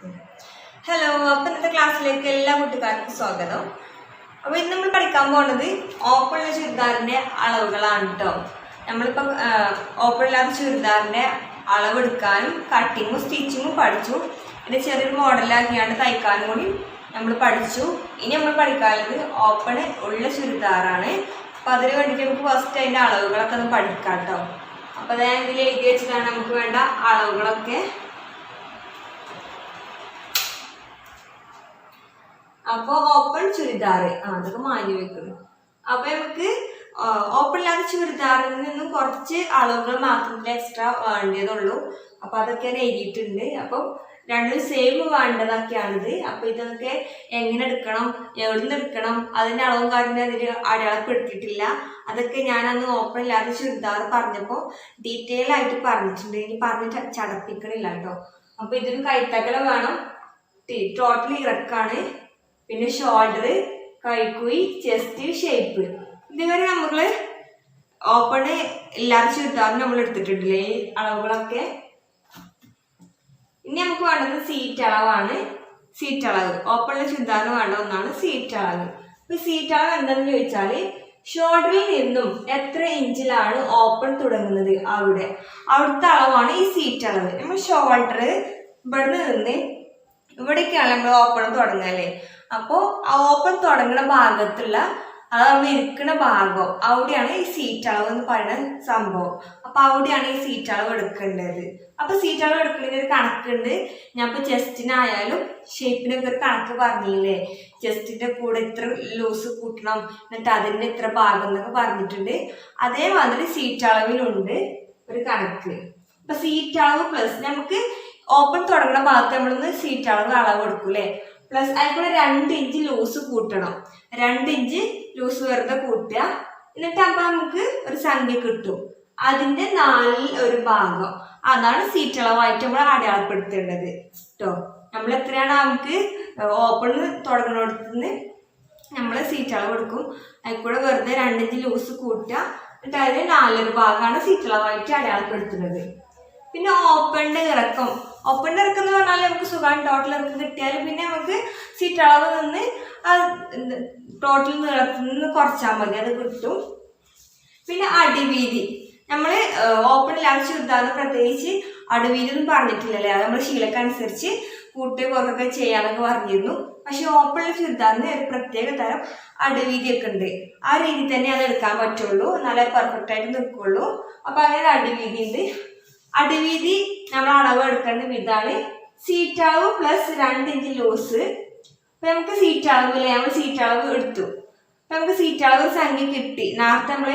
Hello അപ്പൊ ഇന്നത്തെ ക്ലാസ്സിലേക്ക് എല്ലാ കൂട്ടുകാർക്കും സ്വാഗതം. അപ്പോൾ ഇന്ന് നമ്മൾ പഠിക്കാൻ പോകുന്നത് ഓപ്പൺ ചുരിദാറിന്റെ അളവുകളാണ് കേട്ടോ നമ്മളിപ്പം ഓപ്പൺ ഇല്ലാത്ത ചുരിദാറിന്റെ അളവെടുക്കാനും കട്ടിങ്ങും സ്റ്റിച്ചിങ്ങും പഠിച്ചു. പിന്നെ ചെറിയൊരു മോഡലാക്കിയാണ് തയ്ക്കാനും കൂടി നമ്മൾ പഠിച്ചു. ഇനി നമ്മൾ പഠിക്കാനുള്ളത് ഓപ്പൺ ഉള്ള ചുരിദാറാണ്. അപ്പൊ അതിന് വേണ്ടിയിട്ട് നമുക്ക് ഫസ്റ്റ് അതിന്റെ അളവുകളൊക്കെ ഒന്ന് പഠിക്കാം കേട്ടോ അപ്പോൾ അതായത് ഇതിൽ എഴുതി വെച്ചിട്ടാണ് നമുക്ക് വേണ്ട അളവുകളൊക്കെ. അപ്പൊ ഓപ്പൺ ചുരിദാർ ആ അതൊക്കെ മാറ്റി വെക്കുന്നു അപ്പൊ നമുക്ക് ഓപ്പൺ ഇല്ലാത്ത ചുരിദാറിൽ നിന്നും കുറച്ച് അളവുകൾ മാത്രമേ എക്സ്ട്രാ വേണ്ടതുള്ളൂ അപ്പൊ അതൊക്കെ ഞാൻ എഴുതിയിട്ടുണ്ട്. അപ്പം രണ്ടും സെയിം വേണ്ടതൊക്കെയാണിത്. അപ്പൊ ഇതൊക്കെ എങ്ങനെ എടുക്കണം എവിടെ നിന്ന് എടുക്കണം അതിന്റെ അളവും കാര്യം അതിൽ അടയാളപ്പെടുത്തിയിട്ടില്ല. അതൊക്കെ ഞാൻ അന്ന് ഓപ്പൺ ഇല്ലാത്ത ചുരിദാർ പറഞ്ഞപ്പോൾ ഡീറ്റെയിൽ ആയിട്ട് പറഞ്ഞിട്ടുണ്ട്. ഇനി പറഞ്ഞിട്ട് ചടപ്പിക്കണില്ല കേട്ടോ. അപ്പൊ ഇതിന് കൈത്തകല വേണം. ടോട്ടൽ ഇറക്കാണ്. പിന്നെ ഷോൾഡർ കൈക്കുയി ചെസ്റ്റ് ഷേപ്പ് ഇതുവരെ നമ്മൾ ഓപ്പൺ എല്ലാവരും ചുരിദാറും നമ്മൾ എടുത്തിട്ടുണ്ടല്ലേ ഈ അളവുകളൊക്കെ? ഇനി നമുക്ക് വേണ്ടത് സീറ്റ് അളവാണ്. സീറ്റ് അളവ്. ഓപ്പണിലെ ചുരിദാറിന് വേണ്ട ഒന്നാണ് സീറ്റ് അളവ്. ഇപ്പൊ സീറ്റ് അളവ് എന്താണെന്ന് ചോദിച്ചാൽ ഷോൾഡറിൽ നിന്നും എത്ര ഇഞ്ചിലാണ് ഓപ്പൺ തുടങ്ങുന്നത് അവിടെ? അവിടുത്തെ അളവാണ് ഈ സീറ്റ് അളവ്. നമ്മൾ ഷോൾഡർ ഇവിടുന്ന് നിന്ന് ഇവിടേക്കാണ് നമ്മൾ ഓപ്പൺ തുടങ്ങല്ലേ അപ്പോൾ ഓപ്പൺ തുടങ്ങുന്ന ഭാഗത്തുള്ള നമ്മൾ ഇരിക്കുന്ന ഭാഗം അവിടെയാണ് ഈ സീറ്റ് അളവ് എന്ന് പറയുന്ന സംഭവം. അപ്പോൾ അവിടെയാണ് ഈ സീറ്റ് അളവ് എടുക്കേണ്ടത്. അപ്പൊ സീറ്റ് അളവ് എടുക്കുന്നതിന് ഒരു കണക്കുണ്ട്. ഞാൻ ഇപ്പൊ ചെസ്റ്റിനായാലും ഷേപ്പിനൊക്കെ ഒരു കണക്ക് പറഞ്ഞില്ലേ? ചെസ്റ്റിന്റെ കൂടെ ഇത്ര ലൂസ് കൂട്ടണം എന്നിട്ട് അതിന്റെ ഇത്ര ഭാഗം എന്നൊക്കെ പറഞ്ഞിട്ടുണ്ട്. അതേമാതിരി സീറ്റ് അളവിലുണ്ട് ഒരു കണക്ക്. അപ്പോൾ സീറ്റ് അളവ് പ്ലസ് നമുക്ക് ഓപ്പൺ തുടങ്ങുന്ന ഭാഗത്ത് നമ്മളൊന്ന് സീറ്റ് അളവ് അളവ് എടുക്കും പ്ലസ് അതിൽക്കൂടെ രണ്ട് ഇഞ്ച് ലൂസ് കൂട്ടണം. രണ്ട് ഇഞ്ച് ലൂസ് വെറുതെ കൂട്ടുക. എന്നിട്ട് അപ്പൊ നമുക്ക് ഒരു സംഖ്യ കിട്ടും. അതിന്റെ നാലിൽ ഒരു ഭാഗം. അതാണ് സീറ്റ് അളവായിട്ട് നമ്മൾ അടയാളപ്പെടുത്തേണ്ടത്. കേട്ടോ നമ്മൾ എത്രയാണ് നമുക്ക് ഓപ്പൺ തുടങ്ങുന്നിടത്തുനിന്ന് നമ്മൾ സീറ്റ് അളവ് എടുക്കും. അതിൽ കൂടെ വെറുതെ രണ്ടിഞ്ച് ലൂസ് കൂട്ടുക. എന്നിട്ട് അതിന് നാലൊരു ഭാഗമാണ് സീറ്റ് അളവായിട്ട് അടയാളപ്പെടുത്തുന്നത്. പിന്നെ ഓപ്പണിന്റെ ഇറക്കം. ഓപ്പണിന്റെ ഇറക്കം എന്ന് പറഞ്ഞാൽ നമുക്ക് സുഖമാണ്. ടോട്ടൽ ഇറക്കം കിട്ടിയാൽ പിന്നെ നമുക്ക് സീറ്റ് അളവ് നിന്ന് ടോട്ടൽ നീളത്തിൽ നിന്ന് കുറച്ചാൽ മതി. അത് കിട്ടും. പിന്നെ അടിവീതി. നമ്മൾ ഓപ്പൺ ഇല്ലാത്ത ചുരിദാറിന് പ്രത്യേകിച്ച് അടിവീതി ഒന്നും പറഞ്ഞിട്ടില്ലല്ലേ? അത് നമ്മൾ ശീലക്കനുസരിച്ച് കൂട്ടി കുറക്കൊക്കെ ചെയ്യാനൊക്കെ പറഞ്ഞിരുന്നു. പക്ഷെ ഓപ്പണിൽ ചുരിദാറിന് ഒരു പ്രത്യേക തരം അടിവീതിയൊക്കെ ഉണ്ട്. ആ രീതി തന്നെ അത് എടുക്കാൻ പറ്റുള്ളൂ. എന്നാലേ പെർഫെക്റ്റ് ആയിട്ട് നിൽക്കുള്ളൂ അപ്പൊ അങ്ങനെ അടിവീതി ഉണ്ട്. അടിവീതി നമ്മൾ അളവ് എടുക്കേണ്ട വിധാണ് സീറ്റ് അളവ് പ്ലസ് രണ്ട് ഇഞ്ച് ലൂസ് അപ്പൊ നമുക്ക് സീറ്റാവും അളവ് നമ്മൾ സീറ്റ് അളവ് എടുത്തു. അപ്പൊ നമുക്ക് സീറ്റ് അളവ് ഒരു സംഖ്യ കിട്ടി. നേരത്തെ നമ്മൾ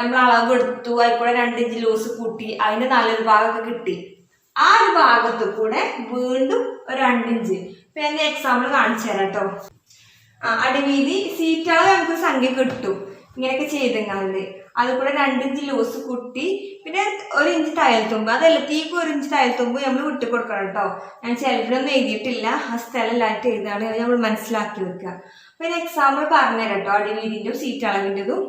നമ്മൾ അളവ് എടുത്തു. അതിൽക്കൂടെ രണ്ട് ഇഞ്ച് ലൂസ് കൂട്ടി. അതിന്റെ നല്ലൊരു ഭാഗമൊക്കെ കിട്ടി. ആ ഒരു ഭാഗത്തു കൂടെ വീണ്ടും ഒരു രണ്ട് ഇഞ്ച് ഇപ്പൊ എന്റെ എക്സാമ്പിൾ കാണിച്ചു തരാം കേട്ടോ അടിവീതി സീറ്റ് അളവ് നമുക്ക് സംഖ്യ കിട്ടും. ഇങ്ങനെയൊക്കെ ചെയ്തെങ്ങാണ്ട്. അത് രണ്ടിഞ്ച് ലൂസ് കുട്ടി. പിന്നെ ഒരു ഇഞ്ച് തുമ്പ്. അതല്ല തീക്ക് ഒരു ഇഞ്ച് തുമ്പ് നമ്മൾ വിട്ടു കൊടുക്കണം കേട്ടോ ഞാൻ ചിലരൊന്നും എഴുതിയിട്ടില്ല. ആ സ്ഥലം എല്ലാവരും എഴുതാണ് നമ്മൾ മനസ്സിലാക്കി വെക്കുക. അപ്പൊ ഞാൻ എക്സാമ്പിൾ പറഞ്ഞുതരാം കേട്ടോ അടിവീതിന്റെയും സീറ്റ് അളവിന്റെതും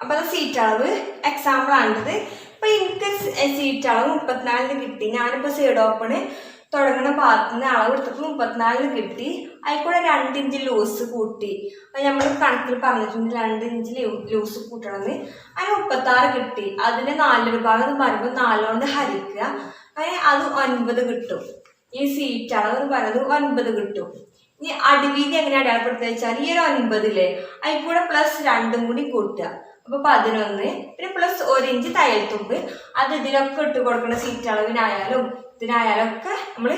അപ്പൊ അത് സീറ്റ് അളവ് എക്സാമ്പിൾ ആണിത്. ഇപ്പൊ എനിക്ക് സീറ്റ് അളവ് മുപ്പത്തിനാലിന് കിട്ടി. ഞാനിപ്പോ സൈഡ് ഓപ്പണ് തുടങ്ങുന്ന ഭാഗത്ത് നിന്ന് അളവ് എടുത്തപ്പോൾ മുപ്പത്തിനാലിന് കിട്ടി. അതിൽ കൂടെ രണ്ട് ഇഞ്ച് ലൂസ് കൂട്ടി. അത് നമ്മൾ കണക്കിൽ പറഞ്ഞിട്ടുണ്ട് രണ്ട് ഇഞ്ച് ലൂസ് കൂട്ടണമെന്ന്. അതിന് മുപ്പത്താറ് കിട്ടി. അതിന്റെ നാലൊരു ഭാഗം എന്ന് പറയുമ്പോൾ നാലുകൊണ്ട് ഹരിക്കുക. അതിന് അത് ഒൻപത് കിട്ടും. ഈ സീറ്റ് അളവ് എന്ന് പറയുന്നത് ഒൻപത് കിട്ടും. ഇനി അടിവീതി എങ്ങനെ അടയാളപ്പെടുത്തുക വെച്ചാൽ ഈ ഒരു ഒൻപതില്ലേ അതിൽ കൂടെ പ്ലസ് രണ്ടും കൂടി കൂട്ടുക. അപ്പൊ പതിനൊന്ന് പിന്നെ പ്ലസ് ഒരു ഇഞ്ച് തയ്യൽ തുമ്പ്. അത് ഇതിലൊക്കെ ഇട്ട് കൊടുക്കുന്ന സീറ്റ് അളവിനായാലും ഇതിനായാലും ഒക്കെ നമ്മൾ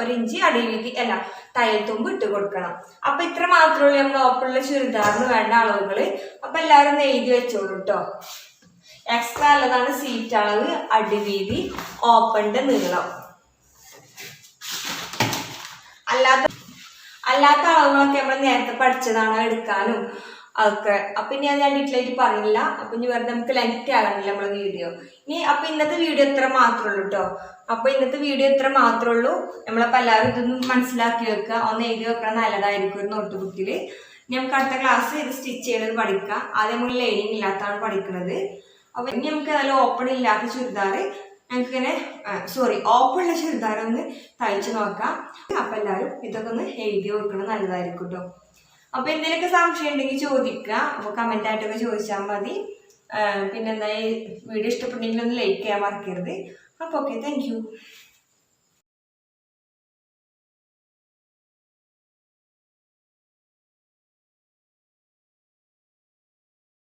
ഒരു ഇഞ്ച് അടിവീതി അല്ല തയ്യൽ തുമ്പ് ഇട്ട് കൊടുക്കണം. അപ്പൊ ഇത്ര മാത്രമേ ഉള്ളൂ. നമ്മൾ ഓപ്പണിലെ ചുരിദാറിന് വേണ്ട അളവുകൾ. അപ്പൊ എല്ലാവരും എഴുതി വെച്ചോളൂ കേട്ടോ എക്സ്ട്രാ അല്ലതാണ് സീറ്റ് അളവ് അടിവീതി ഓപ്പണിന്റെ നീളം. അല്ലാത്ത അല്ലാത്ത അളവുകളൊക്കെ നമ്മൾ നേരത്തെ പഠിച്ചതാണ് എടുക്കാനും. അതൊക്കെ. അപ്പൊ ഇനി അത് ഞാൻ ഡീറ്റെയിൽ ആയിട്ട് പറഞ്ഞില്ല. അപ്പൊ ഇനി വെറുതെ നമുക്ക് ലെങ്ത് ആകണില്ല നമ്മളെ വീഡിയോ ഇനി അപ്പൊ ഇന്നത്തെ വീഡിയോ ഇത്ര മാത്രമേ ഉള്ളൂ കേട്ടോ അപ്പൊ ഇന്നത്തെ വീഡിയോ ഇത്ര മാത്രമേ ഉള്ളൂ നമ്മളപ്പോ എല്ലാവരും ഇതൊന്നും മനസ്സിലാക്കി വെക്കുക. ഒന്ന് എഴുതി വെക്കണം. നല്ലതായിരിക്കും ഒരു നോട്ട് ബുക്കിൽ നമുക്ക് അടുത്ത ക്ലാസ് ഇത് സ്റ്റിച്ച് ചെയ്യണത് പഠിക്കാം. ആദ്യം നമ്മൾ ലൈനിങ് ഇല്ലാത്താണ് പഠിക്കുന്നത് അപ്പൊ ഇനി നമുക്ക് നല്ല ഓപ്പൺ ഇല്ലാത്ത ചുരിദാർ നമുക്കിങ്ങനെ സോറി ഓപ്പൺ ഉള്ള ചുരിദാർ ഒന്ന് തയ്ച്ചു നോക്കാം. അപ്പൊ എല്ലാവരും ഇതൊക്കെ ഒന്ന് എഴുതി വെക്കണം. നല്ലതായിരിക്കും കേട്ടോ അപ്പോൾ എന്തെങ്കിലുമൊക്കെ സംശയം ഉണ്ടെങ്കിൽ ചോദിക്കുക. അപ്പൊ കമന്റ് ആയിട്ടൊക്കെ ചോദിച്ചാൽ മതി. പിന്നെന്തായാലും പിന്നെന്താ വീഡിയോ ഇഷ്ടപ്പെട്ടെങ്കിൽ ഒന്ന് ലൈക്ക് ചെയ്യാൻ മറക്കരുത്. അപ്പൊ ഓക്കെ താങ്ക്